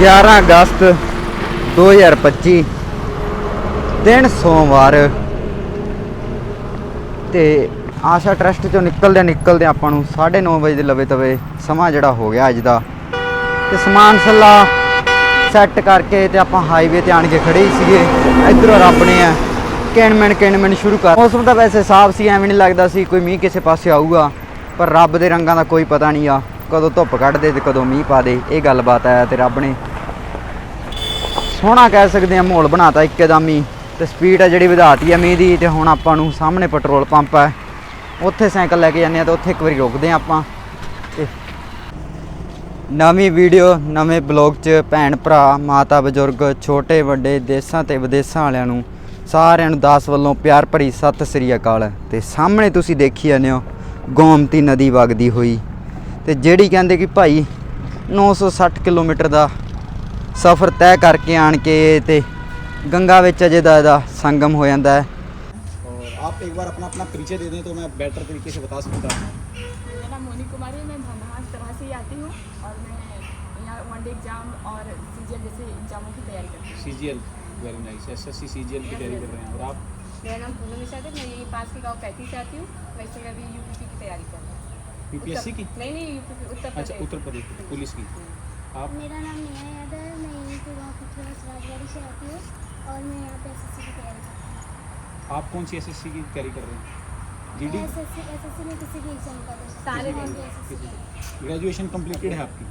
11 ਅਗਸਤ 2025 ਦਿਨ ਸੋਮਵਾਰ। ਤੇ ਆਸ਼ਾ ਟਰਸਟ ਚੋਂ ਨਿਕਲਦੇ ਨਿਕਲਦੇ ਆਪਾਂ ਨੂੰ 9:30 ਵਜੇ ਦੇ ਲਵੇ ਤਵੇ ਸਮਾਂ ਜਿਹੜਾ ਹੋ ਗਿਆ ਅੱਜ ਦਾ। ਤੇ ਸਮਾਨ ਸੱਲਾ ਸੈੱਟ ਕਰਕੇ ਤੇ ਆਪਾਂ ਹਾਈਵੇ ਤੇ ਆਣ ਕੇ ਖੜੇ ਹੀ ਸੀਗੇ। ਇਧਰੋਂ ਰੱਬ ਨੇ ਆ ਕਿਣਮਣ ਕਿਣਮਣ ਸ਼ੁਰੂ ਕਰ ਮੌਸਮ ਤਾਂ ਵੈਸੇ ਸਾਫ਼ ਸੀ, ਐਵੇਂ ਨਹੀਂ ਲੱਗਦਾ ਸੀ ਕੋਈ ਮੀਂਹ ਕਿਸੇ ਪਾਸੇ ਆਊਗਾ। ਪਰ ਰੱਬ ਦੇ ਰੰਗਾਂ ਦਾ ਕੋਈ ਪਤਾ ਨਹੀਂ ਆ, ਕਦੋਂ ਧੁੱਪ ਕੱਢ ਦੇ ਤੇ ਕਦੋਂ ਮੀਂਹ ਪਾ ਦੇ, ਇਹ ਗੱਲਬਾਤ ਆ ਤੇ ਰੱਬ ਨੇ ਸੋਹਣਾ ਕਹਿ ਸਕਦੇ ਆ ਮਾਹੌਲ ਬਣਾਤਾ ਇੱਕਦਮ ਹੀ। ਤੇ ਸਪੀਡ ਆ ਜਿਹੜੀ ਵਧਾਤੀ ਆ ਮੀਂਹ ਦੀ, ਤੇ ਹੁਣ ਆਪਾਂ ਨੂੰ ਸਾਹਮਣੇ ਪੈਟਰੋਲ ਪੰਪ ਆ। ਉੱਥੇ ਸਾਈਕਲ ਲੈ ਕੇ ਜਾਂਦੇ ਆ ਤੇ ਉੱਥੇ ਇੱਕ ਵਾਰੀ ਰੁਕਦੇ ਆ ਆਪਾਂ। ਤੇ ਨਵੀਂ ਵੀਡੀਓ ਨਵੇਂ ਬਲੌਗ 'ਚ ਭੈਣ ਭਰਾ, ਮਾਤਾ ਬਜ਼ੁਰਗ, ਛੋਟੇ, ਵੱਡੇ, ਦੇਸਾਂ ਤੇ ਵਿਦੇਸਾਂ ਵਾਲਿਆਂ ਨੂੰ ਸਾਰਿਆਂ ਨੂੰ ਦਾਸ ਵੱਲੋਂ ਪਿਆਰ ਭਰੀ ਸਤਿ ਸ੍ਰੀ ਅਕਾਲ। ਤੇ ਸਾਹਮਣੇ ਤੁਸੀਂ ਦੇਖੀ ਜਾਂਦੇ ਹੋ, ਗੋਮਤੀ ਨਦੀ ਵਗਦੀ ਹੋਈ। ਤੇ ਜਿਹੜੀ ਕਹਿੰਦੇ ਕਿ ਭਾਈ 960 ਕਿਲੋਮੀਟਰ ਦਾ ਸਫ਼ਰ ਤੈਅ ਕਰਕੇ ਆਣ ਕੇ ਤੇ ਗੰਗਾ ਵਿੱਚ ਅਜੇ ਦਾ ਇਹਦਾ ਸੰਗਮ ਹੋ ਜਾਂਦਾ ਹੈ और आप एक बार अपना अपना परिचय दे दें तो मैं बेटर तरीके से बता सकता हूँ मेरा नाम मोनी कुमारी है मैं भंडार तरह से ही आती हूँ और मैं यहाँ वन डे एग्जाम और सीजीएल जैसे एग्जामों की तैयारी करती हूँ C G L very nice S S C C G L की तैयारी कर रहे हैं और आप मेरा नाम पूनम निषाद है मैं यही पास के गाँव पैंतीस से आती हूँ वैसे मैं अभी यूपी की तैयारी कर रही हूँ यूपीएससी की उत्तर- नहीं नहीं यूपी उत्तर अच्छा प्रदेश उत्तर प्रदेश की, पुलिस की आप मेरा नाम नेहा यादव है। मैं यहीं के गाँव पिछड़ा राजबाड़ी से आती हूँ और मैं यहाँ पे एसएससी की तैयारी करती आप कौन सी एस एस सी की तैयारी कर रहे हैं? हूँ जी डी एसएससी एसएससी में किसी भी एग्ज़ाम का सारे हूँ। ग्रेजुएशन कंप्लीटेड है आपकी?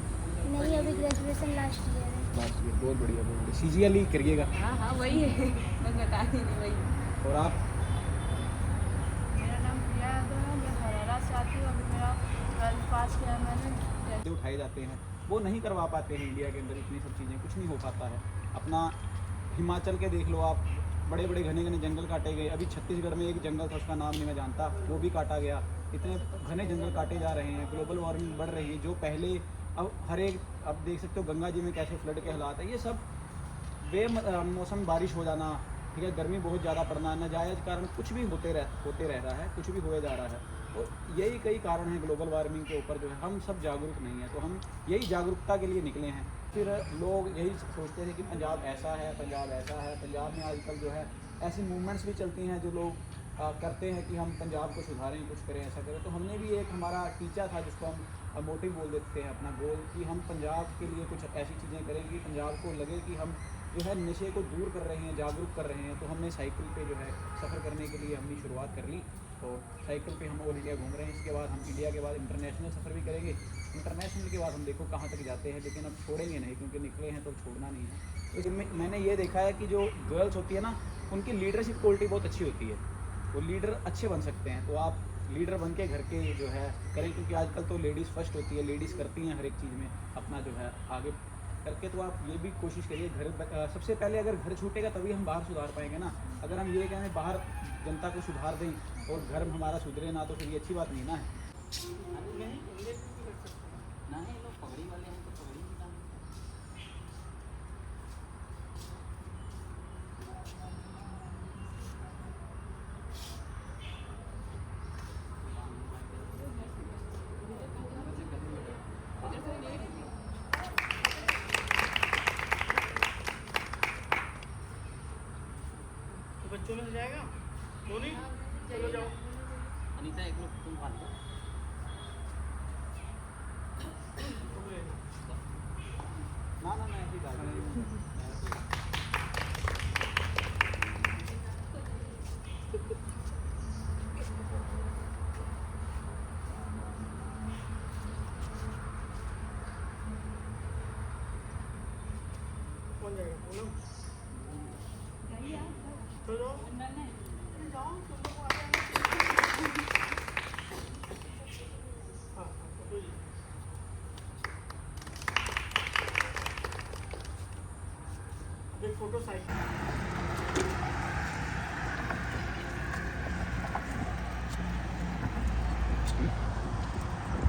नहीं अभी ग्रेजुएशन लास्ट ईयर है। लास्ट ईयर बहुत बढ़िया बहुत बढ़िया। सी जी एल ही करिएगा। हाँ हाँ वही है। बस बता रही थी वही और आप? मेरा नाम प्रिया यादव है। मैं हरियाणा से आती हूँ। अभी मेरा ट्वेल्थ पास किया है मैंने। उठाए जाते हैं। वो नहीं करवा पाते हैं इंडिया के अंदर इतनी सब चीज़ें, कुछ नहीं हो पाता है। अपना हिमाचल के देख लो आप बड़े बड़े घने घने जंगल काटे गए। अभी छत्तीसगढ़ में एक जंगल था, उसका नाम नहीं मैं जानता, वो भी काटा गया। इतने घने जंगल काटे जा रहे हैं, ग्लोबल वार्मिंग बढ़ रही है, जो पहले, अब हर एक, अब देख सकते हो गंगा जी में कैसे फ्लड के हालात है। ये सब बे मौसम बारिश हो जाना, ठीक है, गर्मी बहुत ज़्यादा पड़ना, नाजायज़ कारण कुछ भी होते रह होते रह रहा है, कुछ भी होए जा रहा है। तो यही कई कारण हैं ग्लोबल वार्मिंग के ऊपर जो है। हम सब जागरूक नहीं हैं तो हम यही जागरूकता के लिए निकले हैं। फिर लोग यही सोचते हैं कि पंजाब ऐसा है पंजाब ऐसा है। पंजाब में आजकल जो है ऐसी मूवमेंट्स भी चलती हैं जो लोग आ, करते हैं कि हम पंजाब को सुधारें कुछ करें ऐसा करें। तो हमने भी एक हमारा टीचा था जिसको हम मोटिव बोल देते हैं अपना गोल कि हम पंजाब के लिए कुछ ऐसी चीज़ें करें कि पंजाब को लगे कि हम जो है नशे को दूर कर रहे हैं जागरूक कर रहे हैं। तो हमने साइकिल पे जो है सफ़र करने के लिए हमने शुरुआत कर ली। तो साइकिल पे हम ऑल इंडिया घूम रहे हैं। इसके बाद हम इंडिया के बाद इंटरनेशनल सफ़र भी करेंगे। इंटरनेशनल के बाद हम देखो कहाँ तक जाते हैं, लेकिन अब छोड़ेंगे नहीं, क्योंकि निकले हैं तो छोड़ना नहीं है। तो इसमें मैंने ये देखा है कि जो गर्ल्स होती है ना, उनकी लीडरशिप क्वालिटी बहुत अच्छी होती है। वो लीडर अच्छे बन सकते हैं। तो आप लीडर बन के घर के जो है करें, क्योंकि आजकल तो लेडीज़ फ़र्स्ट होती है लेडीज़ करती हैं हर एक चीज़ में अपना जो है आगे करके। तो आप ये भी कोशिश करिए, घर सबसे पहले अगर घर छूटेगा तभी हम बाहर सुधार पाएँगे ना। अगर हम ये कहें बाहर जनता को सुधार दें और घर हमारा सुधरे ना तो फिर ये अच्छी बात नहीं ना है। तो बच्चों में से जाएगा। मोनी चलो जाओ अनीता एक लोग तुम भाग लो ना ना ना ऐसी बात नहीं फोटो जी अब एक फोटो साइड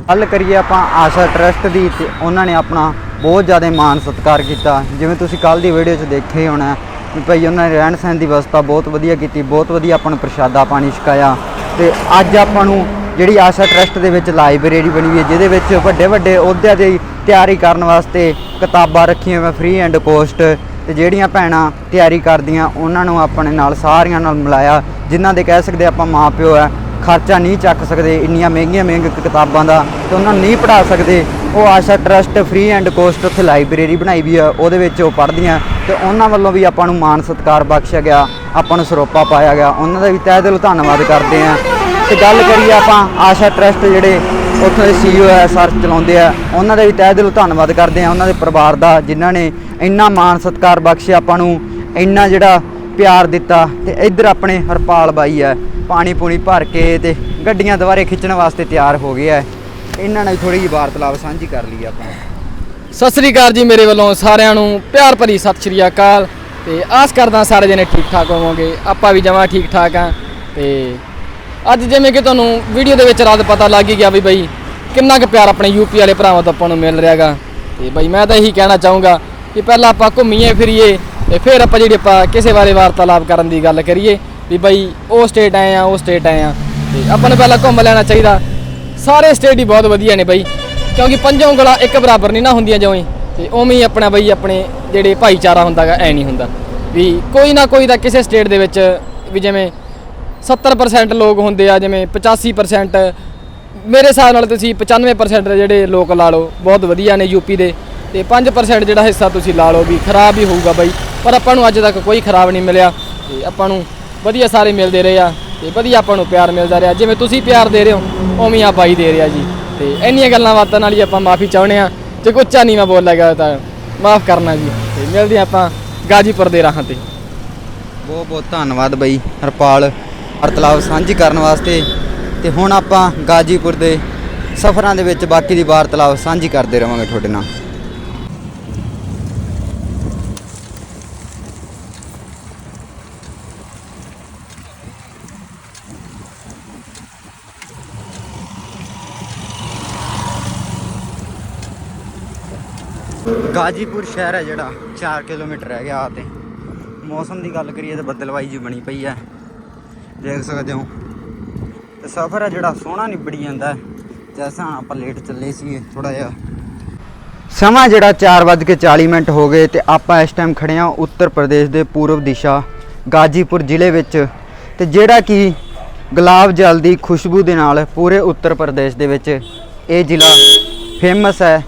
ਗੱਲ ਕਰੀਏ ਆਪਾਂ ਆਸ਼ਾ ਟਰਸਟ ਦੀ ਤੇ ਉਹਨਾਂ ਨੇ ਆਪਣਾ ਬਹੁਤ ਜ਼ਿਆਦਾ ਮਾਣ ਸਤਿਕਾਰ ਕੀਤਾ ਜਿਵੇਂ ਤੁਸੀਂ ਕੱਲ ਦੀ ਵੀਡੀਓ 'ਚ ਦੇਖਿਆ ਹੀ ਹੋਣਾ ਵੀ ਭਾਈ ਉਹਨਾਂ ਨੇ ਰਹਿਣ ਸਹਿਣ ਦੀ ਵਿਵਸਥਾ ਬਹੁਤ ਵਧੀਆ ਕੀਤੀ, ਬਹੁਤ ਵਧੀਆ ਆਪਾਂ ਨੂੰ ਪ੍ਰਸ਼ਾਦਾ ਪਾਣੀ ਛਕਾਇਆ ਤੇ ਅੱਜ ਆਪਾਂ ਨੂੰ ਜਿਹੜੀ ਆਸ਼ਾ ਟਰਸਟ ਦੇ ਵਿੱਚ ਲਾਇਬ੍ਰੇਰੀ ਬਣੀ ਹੋਈ ਹੈ, ਜਿਹਦੇ ਵਿੱਚ ਵੱਡੇ ਵੱਡੇ ਅਹੁਦਿਆਂ ਦੀ ਤਿਆਰੀ ਕਰਨ ਵਾਸਤੇ ਕਿਤਾਬਾਂ ਰੱਖੀਆਂ ਮੈਂ ਫ੍ਰੀ ਐਂਡ ਕੋਸਟ ਤੇ ਜਿਹੜੀਆਂ ਭੈਣਾਂ ਤਿਆਰੀ ਕਰਦੀਆਂ, ਉਹਨਾਂ ਨੂੰ ਆਪਣੇ ਨਾਲ ਸਾਰਿਆਂ ਨਾਲ ਮਿਲਾਇਆ, ਜਿਨ੍ਹਾਂ ਦੇ ਕਹਿ ਸਕਦੇ ਆਪਾਂ ਮਾਪਿਓ ਆ ਖਰਚਾ ਨਹੀਂ ਚੱਕ ਸਕਦੇ, ਇੰਨੀਆਂ ਮਹਿੰਗੀਆਂ ਮਹਿੰਗੀਆਂ ਕਿਤਾਬਾਂ ਦਾ ਤੇ ਉਹਨਾਂ ਨੂੰ ਨਹੀਂ ਪੜ੍ਹਾ ਸਕਦੇ, ਉਹ Asha trust free and cost ਉੱਥੇ ਲਾਇਬ੍ਰੇਰੀ ਬਣਾਈ ਵੀ ਆ ਉਹਦੇ ਵਿੱਚ ਉਹ ਪੜ੍ਹਦੀਆਂ ਤੇ ਉਹਨਾਂ ਵੱਲੋਂ ਵੀ ਆਪਾਂ ਨੂੰ ਮਾਣ ਸਤਿਕਾਰ ਬਖਸ਼ਿਆ ਗਿਆ, ਆਪਾਂ ਨੂੰ ਸਰੋਪਾ ਪਾਇਆ ਗਿਆ। ਉਹਨਾਂ ਦਾ ਵੀ ਤਹਿ ਦਿਲੋਂ ਧੰਨਵਾਦ ਕਰਦੇ ਆ ਤੇ ਗੱਲ ਕਰੀਏ ਆਪਾਂ, ਆਸ਼ਾ ਟਰਸਟ ਜਿਹੜੇ ਉੱਥੋਂ ਦੇ ਸੀਈਓ ਹੈ ਸਰ ਚਲਾਉਂਦੇ ਆ, ਉਹਨਾਂ ਦਾ ਵੀ ਤਹਿ ਦਿਲੋਂ ਧੰਨਵਾਦ ਕਰਦੇ ਆ ਉਹਨਾਂ ਦੇ ਪਰਿਵਾਰ ਦਾ, ਜਿਨ੍ਹਾਂ ਨੇ ਇੰਨਾ ਮਾਣ ਸਤਿਕਾਰ ਬਖਸ਼ਿਆ ਆਪਾਂ ਨੂੰ, ਇੰਨਾ ਜਿਹੜਾ ਪਿਆਰ ਦਿੱਤਾ। ਤੇ ਇੱਧਰ ਆਪਣੇ ਹਰਪਾਲ ਬਾਈ ਐ ਪਾਣੀ ਪੂਣੀ ਭਰ ਕੇ ਤੇ ਗੱਡੀਆਂ ਦੁਬਾਰੇ ਖਿੱਚਣ ਵਾਸਤੇ ਤਿਆਰ ਹੋ ਗਏ ਐ ਇਹਨਾਂ ਨਾਲ ਥੋੜੀ ਜਿਹੀ ਵਾਰਤਾਲਾਪ ਸਾਂਝੀ ਕਰ ਲਈ ਆਪਾਂ। ਸਤਿ ਸ੍ਰੀ ਅਕਾਲ ਜੀ ਮੇਰੇ ਵੱਲੋਂ ਸਾਰਿਆਂ ਨੂੰ, ਪਿਆਰ ਭਰੀ ਸਤਿ ਸ੍ਰੀ ਅਕਾਲ। ਤੇ ਆਸ ਕਰਦਾ ਸਾਰੇ ਜਣੇ ਠੀਕ ਠਾਕ ਹੋਵੋਗੇ, ਆਪਾਂ ਵੀ ਜਮਾਂ ਠੀਕ ਠਾਕ ਆ ਤੇ ਅੱਜ ਜਿਵੇਂ ਕਿ ਤੁਹਾਨੂੰ ਵੀਡੀਓ ਦੇ ਵਿੱਚ ਰਾਤ ਪਤਾ ਲੱਗ ਹੀ ਗਿਆ ਵੀ ਬਈ, ਕਿੰਨਾ ਕੁ ਪਿਆਰ ਆਪਣੇ ਯੂਪੀ ਵਾਲੇ ਭਰਾਵਾਂ ਤੋਂ ਆਪਾਂ ਨੂੰ ਮਿਲ ਰਿਹਾਗਾ। ਤੇ ਬਈ ਮੈਂ ਤਾਂ ਇਹੀ ਕਹਿਣਾ ਚਾਹੂੰਗਾ ਕਿ ਪਹਿਲਾਂ ਆਪਾਂ ਘੁੰਮੀਏ ਫਿਰੀਏ, ਤੇ ਫਿਰ ਆਪਾਂ ਜਿਹੜੀ ਆਪਾਂ ਕਿਸੇ ਬਾਰੇ ਵਾਰਤਾਲਾਪ ਕਰਨ ਦੀ ਗੱਲ ਕਰੀਏ, ਵੀ ਬਈ ਉਹ ਸਟੇਟ ਆਏ ਆ, ਉਹ ਸਟੇਟ ਆਏ ਆ। ਤੇ ਆਪਾਂ ਨੂੰ ਪਹਿਲਾਂ ਘੁੰਮ ਲੈਣਾ ਚਾਹੀਦਾ। ਸਾਰੇ ਸਟੇਟ ਹੀ ਬਹੁਤ ਵਧੀਆ ਨੇ ਬਈ। ਕਿਉਂਕਿ ਪੰਜੋਂ ਉਂਗਲਾਂ ਇੱਕ ਬਰਾਬਰ ਨਹੀਂ ਨਾ ਹੁੰਦੀਆਂ ਜਿਵੇਂ ਤੇ ਉਵੇਂ ਹੀ ਆਪਣਾ ਬਈ ਆਪਣੇ ਜਿਹੜੇ ਭਾਈਚਾਰਾ ਹੁੰਦਾਗਾ ਐ ਨਹੀਂ ਹੁੰਦਾ। ਵੀ ਕੋਈ ਨਾ ਕੋਈ ਤਾਂ ਕਿਸੇ ਸਟੇਟ ਦੇ ਵਿੱਚ ਵੀ ਜਿਵੇਂ 70% ਲੋਕ ਹੁੰਦੇ ਆ, ਜਿਵੇਂ 85% ਮੇਰੇ ਹਿਸਾਬ ਨਾਲ ਤੁਸੀਂ 95% ਦੇ ਜਿਹੜੇ ਲੋਕ ਲਾ ਲਓ, ਬਹੁਤ ਵਧੀਆ ਨੇ ਯੂਪੀ ਦੇ। ਤੇ 5% ਜਿਹੜਾ ਹਿੱਸਾ ਤੁਸੀਂ ਲਾ ਲਓ ਵੀ ਖਰਾਬ ਹੀ ਹੋਊਗਾ ਬਈ। ਪਰ ਆਪਾਂ ਨੂੰ ਅੱਜ ਤੱਕ ਕੋਈ ਖਰਾਬ ਨਹੀਂ ਮਿਲਿਆ। ਤੇ ਆਪਾਂ ਨੂੰ ਵਧੀਆ ਸਾਰੇ ਮਿਲਦੇ ਰਹੇ ਆ। ਤੇ ਵਧੀਆ ਆਪਾਂ ਨੂੰ ਪਿਆਰ ਮਿਲਦਾ ਰਿਹਾ। ਜਿਵੇਂ ਤੁਸੀਂ ਪਿਆਰ ਦੇ ਰਹੇ ਹੋ, ਉਵੇਂ ਆ ਬਾਈ ਦੇ ਰਿਹਾ ਜੀ। ਤੇ ਇੰਨੀਆਂ ਗੱਲਾਂ ਬਾਤਾਂ ਨਾਲ ਹੀ ਆਪਾਂ ਮਾਫੀ ਚਾਹੁੰਦੇ ਆ ਜੇ ਕੋਈ ਉੱਚਾ ਨੀਵਾਂ ਬੋਲ ਲੱਗਾ ਤਾਂ ਮਾਫ ਕਰਨਾ ਜੀ। ਤੇ ਮਿਲਦੇ ਹਾਂ ਆਪਾਂ ਗਾਜੀਪੁਰ ਦੇ ਰਾਹਾਂ ਤੇ। ਬਹੁਤ ਬਹੁਤ ਧੰਨਵਾਦ ਬਈ ਹਰਪਾਲ ਵਾਰਤਾਲਾਪ ਸਾਂਝੀ ਕਰਨ ਵਾਸਤੇ। ਤੇ ਹੁਣ ਆਪਾਂ ਗਾਜੀਪੁਰ ਦੇ ਸਫ਼ਰਾਂ ਦੇ ਵਿੱਚ ਬਾਕੀ ਦੀ ਵਾਰਤਾਲਾਪ ਸਾਂਝੀ ਕਰਦੇ ਰਵਾਂਗੇ ਤੁਹਾਡੇ ਨਾਲ। ਗਾਜੀਪੁਰ ਸ਼ਹਿਰ ਹੈ ਜਿਹੜਾ 4 ਕਿਲੋਮੀਟਰ ਰਹਿ ਗਿਆ ਆ ਤੇ। ਮੌਸਮ ਦੀ ਗੱਲ ਕਰੀਏ ਤਾਂ ਬੱਦਲਵਾਈ ਜੀ ਬਣੀ ਪਈ ਹੈ। ਦੇਖ ਸਕਦੇ ਹੋ। ਤੇ ਸਫ਼ਰ ਹੈ ਜਿਹੜਾ, ਸੋਹਣਾ ਨਿਬੜੀ ਜਾਂਦਾ ਹੈ। ਜੈਸਾ ਆਪਾਂ ਲੇਟ ਚੱਲੇ ਸੀ ਥੋੜਾ ਜਿਹਾ। ਸਮਾਂ ਜਿਹੜਾ 4:40 ਮਿੰਟ ਹੋ ਗਏ ਤੇ ਆਪਾਂ ਇਸ ਟਾਈਮ ਖੜੇ ਹਾਂ ਉੱਤਰ ਪ੍ਰਦੇਸ਼ ਦੇ ਪੂਰਬ ਦਿਸ਼ਾ, ਗਾਜੀਪੁਰ ਜ਼ਿਲ੍ਹੇ ਵਿੱਚ। ਤੇ ਜਿਹੜਾ ਕਿ ਗੁਲਾਬ ਜਲ ਦੀ ਖੁਸ਼ਬੂ ਦੇ ਨਾਲ ਪੂਰੇ ਉੱਤਰ ਪ੍ਰਦੇਸ਼ ਦੇ ਵਿੱਚ ਇਹ ਜ਼ਿਲ੍ਹਾ ਫੇਮਸ ਹੈ।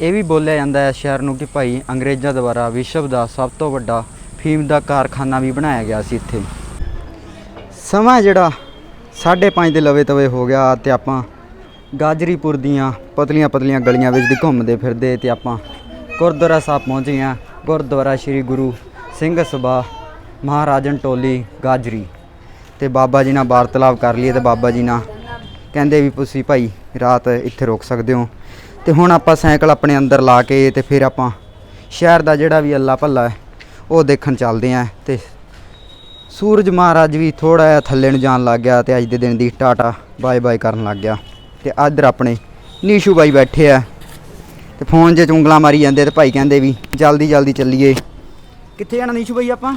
ਇਹ ਵੀ ਬੋਲਿਆ ਜਾਂਦਾ ਹੈ ਸ਼ਹਿਰ ਨੂੰ ਕਿ ਭਾਈ ਅੰਗਰੇਜ਼ਾਂ ਦੁਆਰਾ ਵਿਸ਼ਵ ਦਾ ਸਭ ਤੋਂ ਵੱਡਾ ਫੀਮ ਦਾ ਕਾਰਖਾਨਾ ਵੀ ਬਣਾਇਆ ਗਿਆ ਸੀ ਇੱਥੇ। ਸਮਾਂ ਜਿਹੜਾ 5:30 ਦੇ ਲਵੇ ਤਵੇ ਹੋ ਗਿਆ ਤੇ ਆਪਾਂ ਗਾਜਰੀਪੁਰ ਦੀਆਂ ਪਤਲੀਆਂ ਪਤਲੀਆਂ ਗਲੀਆਂ ਵਿੱਚ ਦੀ ਘੁੰਮਦੇ ਫਿਰਦੇ ਤੇ ਆਪਾਂ ਗੁਰਦੁਆਰਾ ਸਾਹਿਬ ਪਹੁੰਚ ਗਏ ਹਾਂ। ਗੁਰਦੁਆਰਾ ਸ੍ਰੀ ਗੁਰੂ ਸਿੰਘ ਸਭਾ ਮਹਾਰਾਜਨ ਟੋਲੀ ਗਾਜਰੀ ਤੇ ਬਾਬਾ ਜੀ ਨਾਲ ਵਾਰਤਾਲਾਪ ਕਰ ਲਈਏ ਤੇ ਬਾਬਾ ਜੀ ਨਾਲ ਕਹਿੰਦੇ ਵੀ ਤੁਸੀਂ ਭਾਈ ਰਾਤ ਇੱਥੇ ਰੁਕ ਸਕਦੇ ਹੋ। ਤੇ ਹੁਣ ਆਪਾਂ ਸਾਈਕਲ ਆਪਣੇ ਅੰਦਰ ਲਾ ਕੇ ਤੇ ਫਿਰ ਆਪਾਂ ਸ਼ਹਿਰ ਦਾ ਜਿਹੜਾ ਵੀ ਅੱਲਾ ਭੱਲਾ ਹੈ ਉਹ ਦੇਖਣ ਚੱਲਦੇ ਆਂ ਤੇ ਸੂਰਜ ਮਹਾਰਾਜ ਵੀ ਥੋੜਾ ਜਿਹਾ ਥੱਲੇ ਨੂੰ ਜਾਣ ਲੱਗ ਗਿਆ ਤੇ ਅੱਜ ਦੇ ਦਿਨ ਦੀ ਟਾਟਾ ਬਾਏ ਬਾਏ ਕਰਨ ਲੱਗ ਗਿਆ ਤੇ ਇੱਧਰ ਆਪਣੇ ਨੀਸ਼ੂ ਬਾਈ ਬੈਠੇ ਆ ਤੇ ਫੋਨ 'ਚ ਉਂਗਲਾਂ ਮਾਰੀ ਜਾਂਦੇ ਤੇ ਭਾਈ ਕਹਿੰਦੇ ਵੀ ਜਲਦੀ ਜਲਦੀ ਚੱਲੀਏ। ਕਿੱਥੇ ਜਾਣਾ ਨੀਸ਼ੂ ਬਾਈ ਆਪਾਂ?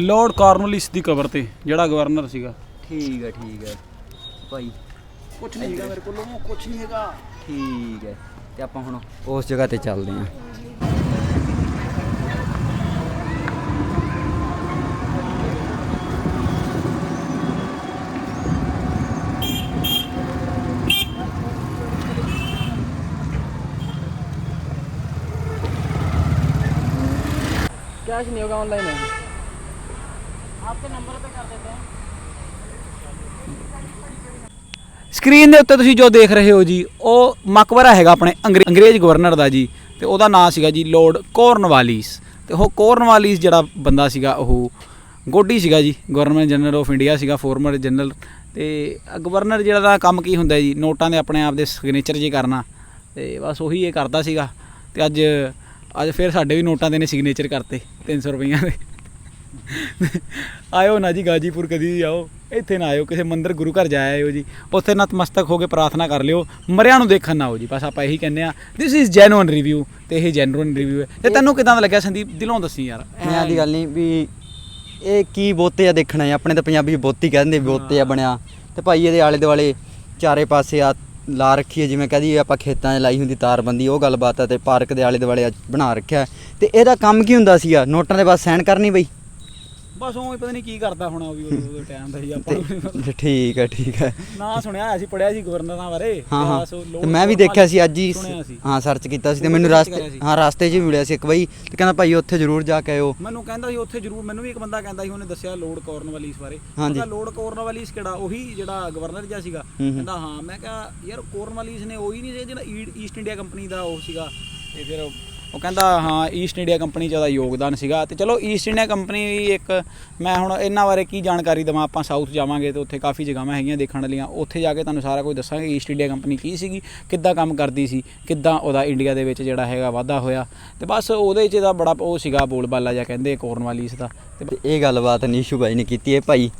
ਲਾਰਡ ਕਾਰਨਲਿਸ ਦੀ ਕਬਰ ਤੇ ਜਿਹੜਾ ਗਵਰਨਰ ਸੀਗਾ। ਠੀਕ ਹੈ ਠੀਕ ਹੈ ਭਾਈ ਕੁਝ ਨਹੀਂ ਹੈਗਾ ਮੇਰੇ ਕੋਲ ਕੁਝ ਨਹੀਂ ਹੈਗਾ। ਠੀਕ ਹੈ ਤੇ ਆਪਾਂ ਹੁਣ ਉਸ ਜਗ੍ਹਾ ਤੇ ਚੱਲਦੇ ਆਂ कैश नहीं होगा ऑनलाइन है ਸਕਰੀਨ ਦੇ ਉੱਤੇ ਤੁਸੀਂ ਜੋ ਦੇਖ ਰਹੇ ਹੋ ਜੀ, ਉਹ ਮਕਬਰਾ ਹੈਗਾ ਆਪਣੇ ਅੰਗਰੇ- ਅੰਗਰੇਜ਼ ਗਵਰਨਰ ਦਾ ਜੀ, ਤੇ ਉਹਦਾ ਨਾਮ ਸੀਗਾ ਜੀ ਲੋਰਡ ਕੋਰਨਵਾਲਿਸ ਤੇ ਉਹ ਕੋਰਨਵਾਲਿਸ ਜਿਹੜਾ ਬੰਦਾ ਸੀਗਾ, ਉਹ ਗੋਡੀ ਸੀਗਾ ਜੀ ਗਵਰਨਮੈਂਟ ਜਨਰਲ ਆਫ ਇੰਡੀਆ ਸੀਗਾ ਫੋਰਮਰ ਜਨਰਲ ਤੇ ਗਵਰਨਰ ਜਿਹੜਾ ਦਾ ਕੰਮ ਕੀ ਹੁੰਦਾ ਜੀ, ਨੋਟਾਂ ਦੇ ਆਪਣੇ ਆਪ ਦੇ ਸਿਗਨੇਚਰ ਜੇ ਕਰਨਾ, ਤੇ ਬਸ ਉਹੀ ਇਹ ਕਰਦਾ ਸੀਗਾ। ਤੇ ਅੱਜ ਅੱਜ ਫਿਰ ਸਾਡੇ ਵੀ ਨੋਟਾਂ ਦੇ ਨੇ ਸਿਗਨੇਚਰ ਕਰਤੇ 300 ਰੁਪਈਆਂ ਦੇ। ਆਇਓ ਨਾ ਜੀ ਗਾਜੀਪੁਰ ਕਦੀ ਵੀ ਆਓ। ਇੱਥੇ ਨਾ ਆਇਓ ਕਿਸੇ ਮੰਦਿਰ ਗੁਰੂ ਘਰ ਜਾ ਆਇਓ ਜੀ। ਉੱਥੇ ਨਤਮਸਤਕ ਹੋ ਕੇ ਪ੍ਰਾਰਥਨਾ ਕਰ ਲਿਓ। ਮਰਿਆਂ ਨੂੰ ਦੇਖਣ ਨਾ ਆਓ ਜੀ ਬਸ ਆਪਾਂ ਇਹੀ ਕਹਿੰਦੇ ਆ ਥਿਸ ਇਜ਼ ਜੈਨੂਇਨ ਰਿਵਿਊ ਤੇ ਇਹ ਜੈਨੂਇਨ ਰਿਵਿਊ ਹੈ। ਤੇ ਤੈਨੂੰ ਕਿਦਾਂ ਦਾ ਲੱਗਿਆ ਸੰਦੀਪ? ਦਿਲੋਂ ਦੱਸੀ ਯਾਰ। ਮੈਂ ਦੀ ਗੱਲ ਨਹੀਂ ਵੀ ਇਹ ਕੀ ਬੋਤੇ ਆ ਦੇਖਣਾ ਹੈ। ਆਪਣੇ ਤਾਂ ਪੰਜਾਬੀ ਬੋਤੀ ਕਹਿੰਦੇ ਬੋਤੇ ਆ ਬਣਿਆ। ਤੇ ਭਾਈ ਇਹਦੇ ਆਲੇ ਦੁਆਲੇ ਚਾਰੇ ਪਾਸੇ ਆ ਲਾ ਰੱਖੀ ਹੈ ਜਿਵੇਂ ਕਹਦੀ ਆਪਾਂ ਖੇਤਾਂ 'ਚ ਲਾਈ ਹੁੰਦੀ ਤਾਰਬੰਦੀ ਉਹ ਗੱਲਬਾਤ ਹੈ ਤੇ ਪਾਰਕ ਦੇ ਆਲੇ ਦੁਆਲੇ ਬਣਾ ਰੱਖਿਆ। ਤੇ ਇਹਦਾ ਕੰਮ ਕੀ ਹੁੰਦਾ ਸੀਗਾ? ਨੋਟਾਂ ਦੇ ਬਾਅਦ ਸਾਈਨ ਕਰਨੀ ਬਈ। ਬਸ ਉਹ ਪਤਾ ਨਹੀਂ ਕੀ ਕਰਦਾ ਹੋਣਾ ਉਹ ਵੀ ਉਹਦੇ ਟਾਈਮ ਦਾ ਹੀ ਆਪਾਂ ਨੂੰ ਠੀਕ ਹੈ ਠੀਕ ਹੈ। ਨਾ ਸੁਣਿਆ ਹੋਇਆ ਸੀ ਪੜਿਆ ਸੀ ਗਵਰਨਰਾਂ ਬਾਰੇ। ਹਾਂ ਹਾਂ। ਬਸ ਉਹ ਲੋਡ ਤੇ ਮੈਂ ਵੀ ਦੇਖਿਆ ਸੀ ਅੱਜ ਹੀ ਸੁਣਿਆ ਸੀ। ਹਾਂ ਸਰਚ ਕੀਤਾ ਸੀ ਤੇ ਮੈਨੂੰ ਰਸਤੇ ਸੀ। ਹਾਂ ਰਸਤੇ 'ਚ ਵੀ ਮਿਲਿਆ ਸੀ ਇੱਕ ਬਈ ਤੇ ਕਹਿੰਦਾ ਭਾਈ ਉੱਥੇ ਜ਼ਰੂਰ ਜਾ ਕੇ ਆਇਓ। ਮੈਨੂੰ ਕਹਿੰਦਾ ਸੀ ਉੱਥੇ ਜ਼ਰੂਰ ਮੈਨੂੰ ਵੀ ਇੱਕ ਬੰਦਾ ਕਹਿੰਦਾ ਸੀ ਉਹਨੇ ਦੱਸਿਆ ਲੋਡ ਕੋਰਨਵਾਲੀਸ ਬਾਰੇ। ਹਾਂਜੀ। ਕਹਿੰਦਾ ਲੋਡ ਕੋਰਨਵਾਲੀਸ ਕਿਹੜਾ ਉਹੀ ਜਿਹੜਾ ਗਵਰਨਰ ਜਿਹਾ ਸੀਗਾ। ਹੂੰ। ਕਹਿੰਦਾ ਹਾਂ ਮੈਂ ਕਿਹਾ ਯਾਰ ਕੋਰਨਵਾਲੀਸ ਨੇ ਉਹੀ ਨਹੀਂ ਸੀ ਜਿਹੜਾ ਈਸਟ ਇੰਡੀਆ ਕੰਪਨੀ ਦਾ ਉਹ ਸੀਗਾ। ਤੇ ਫਿਰ ਉਹ ਕਹਿੰਦਾ, ਹਾਂ ਈਸਟ ਇੰਡੀਆ ਕੰਪਨੀ 'ਚ ਉਹਦਾ ਯੋਗਦਾਨ ਸੀਗਾ। ਤੇ ਚਲੋ ਈਸਟ ਇੰਡੀਆ ਕੰਪਨੀ ਵੀ ਇੱਕ, ਮੈਂ ਹੁਣ ਇਹਨਾਂ ਬਾਰੇ ਕੀ ਜਾਣਕਾਰੀ ਦਵਾਂ? ਆਪਾਂ ਸਾਊਥ ਜਾਵਾਂਗੇ ਤੇ ਉੱਥੇ ਕਾਫੀ ਜਗ੍ਹਾਵਾਂ ਹੈਗੀਆਂ ਦੇਖਣ ਵਾਲੀਆਂ। ਉੱਥੇ ਜਾ ਕੇ ਤੁਹਾਨੂੰ ਸਾਰਾ ਕੁਝ ਦੱਸਾਂਗੇ ਈਸਟ ਇੰਡੀਆ ਕੰਪਨੀ ਕੀ ਸੀਗੀ, ਕਿੱਦਾਂ ਕੰਮ ਕਰਦੀ ਸੀ, ਕਿੱਦਾਂ ਉਹਦਾ ਇੰਡੀਆ ਦੇ ਵਿੱਚ ਜਿਹੜਾ ਹੈਗਾ ਵਾਧਾ ਹੋਇਆ। ਤੇ ਬਸ ਉਹਦੇ 'ਚ ਦਾ ਬੜਾ ਉਹ ਸੀਗਾ, ਬੋਲਬਾਲਾ ਜਿਹਾ ਕਹਿੰਦੇ ਕੋਰਨ ਕੋਰਨਵਾਲੀਸ ਦਾ। ਤੇ ਇਹ ਗੱਲਬਾਤ ਨੀਸ਼ੂ ਬਾਈ ਨੇ ਕੀਤੀ ਹੈ ਭਾਈ।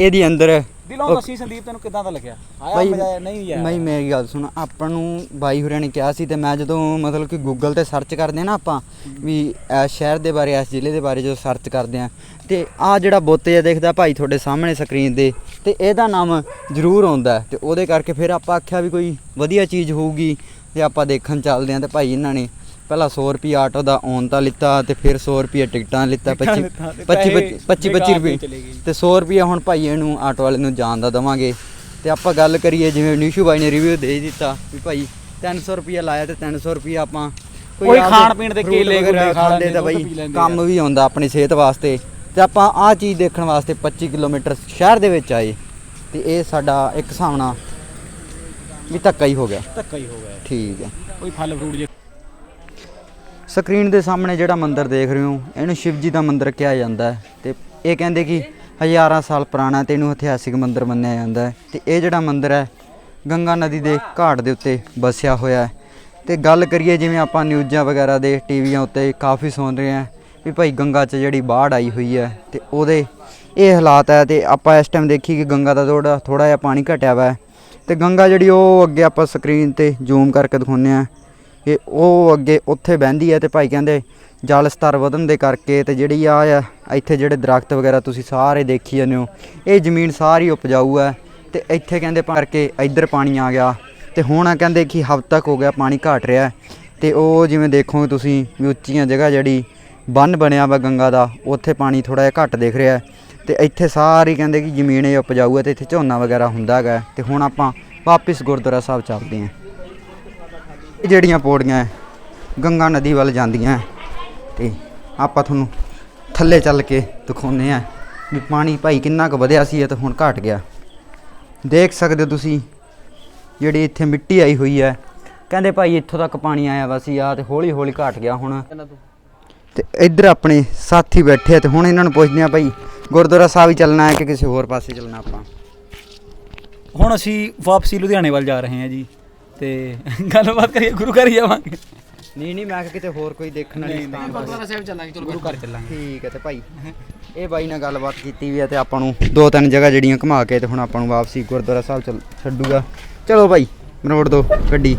ਇਹਦੀ ਅੰਦਰ ਦਿਲੋਂ ਦੱਸੀ ਸੰਦੀਪ ਤੈਨੂੰ ਕਿੱਦਾਂ ਦਾ ਲੱਗਿਆ? ਆਇਆ ਭਾਈ ਮਜ਼ਾ ਆਇਆ? ਨਹੀਂ ਯਾਰ ਭਾਈ ਮੇਰੀ ਗੱਲ ਸੁਣ ਆਪਾਂ ਨੂੰ ਬਾਈ ਹੋਰਿਆਂ ਨੇ ਕਿਹਾ ਸੀ ਤੇ ਮੈਂ ਜਦੋਂ ਮਤਲਬ ਕਿ ਗੂਗਲ ਤੇ ਸਰਚ ਕਰਦੇ ਆ ਨਾ ਆਪਾਂ ਵੀ ਇਸ ਸ਼ਹਿਰ ਦੇ ਬਾਰੇ ਇਸ ਜ਼ਿਲ੍ਹੇ ਦੇ ਬਾਰੇ ਜਦੋਂ ਸਰਚ ਕਰਦੇ ਆ ਤੇ ਆ ਜਿਹੜਾ ਬੁੱਤ ਜਿਹਾ ਦਿਖਦਾ ਭਾਈ ਤੁਹਾਡੇ ਸਾਹਮਣੇ ਸਕਰੀਨ ਤੇ ਤੇ ਇਹਦਾ ਨਾਮ ਜ਼ਰੂਰ ਆਉਂਦਾ ਹੈ ਤੇ ਉਹਦੇ ਕਰਕੇ ਫਿਰ ਆਪਾਂ ਆਖਿਆ ਵੀ ਕੋਈ ਵਧੀਆ ਚੀਜ਼ ਹੋਊਗੀ ਤੇ ਆਪਾਂ ਦੇਖਣ ਚੱਲਦੇ ਆ ਤੇ ਭਾਈ ਇਹਨਾਂ ਨੇ ਪਹਿਲਾਂ 100 ਰੁਪਏ ਆਟੋ ਦਾ ਆਉਣ ਤਾਂ ਲਿੱਤਾ ਤੇ ਫਿਰ 100 ਰੁਪਏ ਟਿਕਟਾਂ ਲਿੱਤਾ ਟਿਕਟਾਂ 25 ਲਿੱਤਾ ਤੇ 25 ਪੈਸੇ 25 ਬੇਕਾਰ 25 ਦੇ ਰੁਪਏ। ਤੇ 100 ਰੁਪਏ ਹੁਣ ਭਾਈ ਇਹਨੂੰ ਆਟੋ ਵਾਲੇ ਨੂੰ ਜਾਣ ਦਾ ਦਵਾਂਗੇ। ਤੇ ਆਪਾਂ ਗੱਲ ਕਰੀਏ ਜਿਵੇਂ ਨੀਸ਼ੂ ਬਾਈ ਨੇ ਰਿਵਿਊ ਦੇ ਦਿੱਤਾ ਵੀ ਭਾਈ 300 ਰੁਪਏ ਲਾਇਆ ਤੇ 300 ਰੁਪਏ ਆਪਾਂ ਕੋਈ ਖਾਣ ਪੀਣ ਦੇ ਕੇਲੇ ਖਾਂਦੇ ਤਾਂ ਬਾਈ ਕੰਮ। ਵੀ ਆਉਂਦਾ ਆਪਣੀ ਸਿਹਤ ਵਾਸਤੇ। ਤੇ ਆਪਾਂ ਆਹ ਚੀਜ਼ ਦੇਖਣ ਵਾਸਤੇ 25 ਕਿਲੋਮੀਟਰ ਸ਼ਹਿਰ ਦੇ ਵਿੱਚ ਆਏ। ਤੇ ਇਹ ਸਾਡਾ ਇੱਕ ਹਿਸਾਬ ਨਾਲ ਵੀ ਧੱਕਾ ਹੀ ਹੋ ਗਿਆ। ਧੱਕਾ ਹੀ ਹੋ ਗਿਆ। ਠੀਕ ਹੈ। ਕੋਈ ਫਲ ਫਰੂਟ ਜੇ ਸਕਰੀਨ ਦੇ ਸਾਹਮਣੇ ਜਿਹੜਾ ਮੰਦਿਰ ਦੇਖ ਰਹੇ ਹੋ, ਇਹਨੂੰ ਸ਼ਿਵ ਜੀ ਦਾ ਮੰਦਿਰ ਕਿਹਾ ਜਾਂਦਾ ਹੈ ਤੇ ਇਹ ਕਹਿੰਦੇ ਕਿ ਹਜ਼ਾਰਾਂ ਸਾਲ ਪੁਰਾਣਾ ਤੇ ਇਹਨੂੰ ਇਤਿਹਾਸਿਕ ਮੰਦਿਰ ਮੰਨਿਆ ਜਾਂਦਾ ਹੈ ਤੇ ਇਹ ਜਿਹੜਾ ਮੰਦਿਰ ਹੈ, ਗੰਗਾ ਨਦੀ ਦੇ ਘਾਟ ਦੇ ਉੱਤੇ ਵਸਿਆ ਹੋਇਆ ਹੈ। ਤੇ ਗੱਲ ਕਰੀਏ ਜਿਵੇਂ ਆਪਾਂ ਨਿਊਜ਼ਾਂ ਵਗੈਰਾ ਦੇ, ਟੀਵੀਆਂ ਉੱਤੇ ਕਾਫੀ ਸੁਣ ਰਹੇ ਹਾਂ ਵੀ ਭਾਈ ਗੰਗਾ 'ਚ ਜਿਹੜੀ ਬਾੜ ਆਈ ਹੋਈ ਹੈ ਤੇ ਉਹਦੇ ਇਹ ਹਾਲਾਤ ਹੈ ਤੇ ਆਪਾਂ ਇਸ ਟਾਈਮ ਦੇਖੀ ਕਿ ਗੰਗਾ ਦਾ ਥੋੜਾ ਥੋੜਾ ਜਿਹਾ ਪਾਣੀ ਘਟਿਆ ਵਾ ਹੈ ਤੇ ਗੰਗਾ ਜਿਹੜੀ ਉਹ ਅੱਗੇ ਆਪਾਂ ਸਕਰੀਨ ਤੇ ਜ਼ੂਮ ਕਰਕੇ ਦਿਖਾਉਂਦੇ ਆ ਕਿ ਉਹ ਅੱਗੇ ਉੱਥੇ ਬਹਿੰਦੀ ਹੈ ਤੇ ਭਾਈ ਕਹਿੰਦੇ ਜਲ ਸਤਰ ਵਧਣ ਦੇ ਕਰਕੇ ਤੇ ਜਿਹੜੀ ਆ ਆ, ਇੱਥੇ ਜਿਹੜੇ ਦਰਖਤ ਵਗੈਰਾ ਤੁਸੀਂ ਸਾਰੇ ਦੇਖੀ ਜਾਂਦੇ ਹੋ, ਇਹ ਜ਼ਮੀਨ ਸਾਰੀ ਉਪਜਾਊ ਹੈ ਤੇ ਇੱਥੇ ਕਹਿੰਦੇ ਭਰ ਕੇ ਇੱਧਰ ਪਾਣੀ ਆ ਗਿਆ ਤੇ ਹੁਣ ਕਹਿੰਦੇ ਕਿ ਹਫ਼ਤਕ ਹੋ ਗਿਆ ਪਾਣੀ ਘਟ ਰਿਹਾ ਹੈ ਤੇ ਉਹ ਜਿਵੇਂ ਦੇਖੋਗੇ ਤੁਸੀਂ ਵੀ ਉੱਚੀਆਂ ਜਗ੍ਹਾ ਜਿਹੜੀ ਬੰਨ ਬਣਿਆ ਵਾ ਗੰਗਾ ਦਾ, ਉੱਥੇ ਪਾਣੀ ਥੋੜਾ ਜਿਹਾ ਘੱਟ ਦਿਖ ਰਿਹਾ ਹੈ ਤੇ ਇੱਥੇ ਸਾਰੀ ਕਹਿੰਦੇ ਕਿ ਜ਼ਮੀਨ ਇਹ ਉਪਜਾਊ ਹੈ ਤੇ ਇੱਥੇ ਝੋਨਾ ਵਗੈਰਾ ਹੁੰਦਾ ਹੈਗਾ ਤੇ ਹੁਣ ਆਪਾਂ ਵਾਪਿਸ ਗੁਰਦੁਆਰਾ ਸਾਹਿਬ ਚੱਲਦੇ ਹਾਂ। ਇਹ ਜਿਹੜੀਆਂ ਪੌੜੀਆਂ ਗੰਗਾ ਨਦੀ ਵੱਲ ਜਾਂਦੀਆਂ ਹੈ, ਤੇ ਆਪਾਂ ਤੁਹਾਨੂੰ ਥੱਲੇ ਚੱਲ ਕੇ ਦਿਖਾਉਂਦੇ ਆ ਵੀ ਪਾਣੀ ਭਾਈ ਕਿੰਨਾ ਕੁ ਵਧਿਆ ਸੀ ਤੇ ਹੁਣ ਘਟ ਗਿਆ। ਦੇਖ ਸਕਦੇ ਹੋ ਤੁਸੀਂ, ਜਿਹੜੀ ਇੱਥੇ ਮਿੱਟੀ ਆਈ ਹੋਈ ਹੈ, ਕਹਿੰਦੇ ਭਾਈ ਇੱਥੋਂ ਤੱਕ ਪਾਣੀ ਆਇਆ ਵਾ ਸੀ ਆ ਤੇ ਹੌਲੀ ਹੌਲੀ ਘਟ ਗਿਆ ਹੁਣ। ਤੇ ਇੱਧਰ ਆਪਣੇ ਸਾਥੀ ਬੈਠੇ ਆ ਤੇ ਹੁਣ ਇਹਨਾਂ ਨੂੰ ਪੁੱਛਦੇ ਆ ਭਾਈ, ਗੁਰਦੁਆਰਾ ਸਾਹਿਬ ਹੀ ਚੱਲਣਾ ਹੈ ਕਿ ਕਿਸੇ ਹੋਰ ਪਾਸੇ ਚੱਲਣਾ ਆਪਾਂ? ਹੁਣ ਅਸੀਂ ਵਾਪਸੀ ਲੁਧਿਆਣੇ ਵੱਲ ਜਾ ਰਹੇ ਹਾਂ ਜੀ। ਤੇ ਗੱਲਬਾਤ ਕਰੀਏ ਗੁਰੂ ਘਰ ਹੀ ਜਾਵਾਂਗੇ। ਨਹੀਂ ਨਹੀਂ ਮੈਂ ਕਿਤੇ ਹੋਰ ਕੋਈ ਦੇਖਣ ਵਾਲੀ ਸਥਾਨ ਗੁਰਦੁਆਰਾ ਸਾਹਿਬ ਚੱਲਾਂਗੇ ਚਲੋ ਗੁਰੂ ਘਰ ਚੱਲਾਂਗੇ। ਠੀਕ ਹੈ ਤੇ ਭਾਈ ਇਹ ਬਾਈ ਨਾਲ ਗੱਲਬਾਤ ਕੀਤੀ ਵੀ ਹੈ ਤੇ ਆਪਾਂ ਨੂੰ ਦੋ ਤਿੰਨ ਜਗ੍ਹਾ ਜਿਹੜੀਆਂ ਘੁਮਾ ਕੇ ਤੇ ਹੁਣ ਆਪਾਂ ਨੂੰ ਵਾਪਸੀ ਗੁਰਦੁਆਰਾ ਸਾਹਿਬ ਚੱਲ ਛੱਡੂਗਾ। ਚਲੋ ਭਾਈ ਮਰੋੜ ਦੋ ਗੱਡੀ।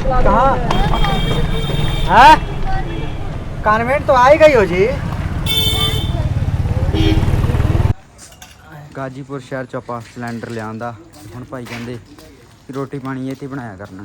ਕਹਾ? ਹੈ? ਕਨਵੈਂਟ ਤੋਂ ਆਏਗਾ ਹੋ ਜੀ। ਗਾਜੀਪੁਰ ਸ਼ਹਿਰ ਚ ਆਪਾਂ ਸਿਲੰਡਰ ਲਿਆਂਦਾ। ਹੁਣ ਭਾਈ ਕਹਿੰਦੇ ਰੋਟੀ ਪਾਣੀ ਇਹ ਬਣਾਇਆ ਕਰਨਾ।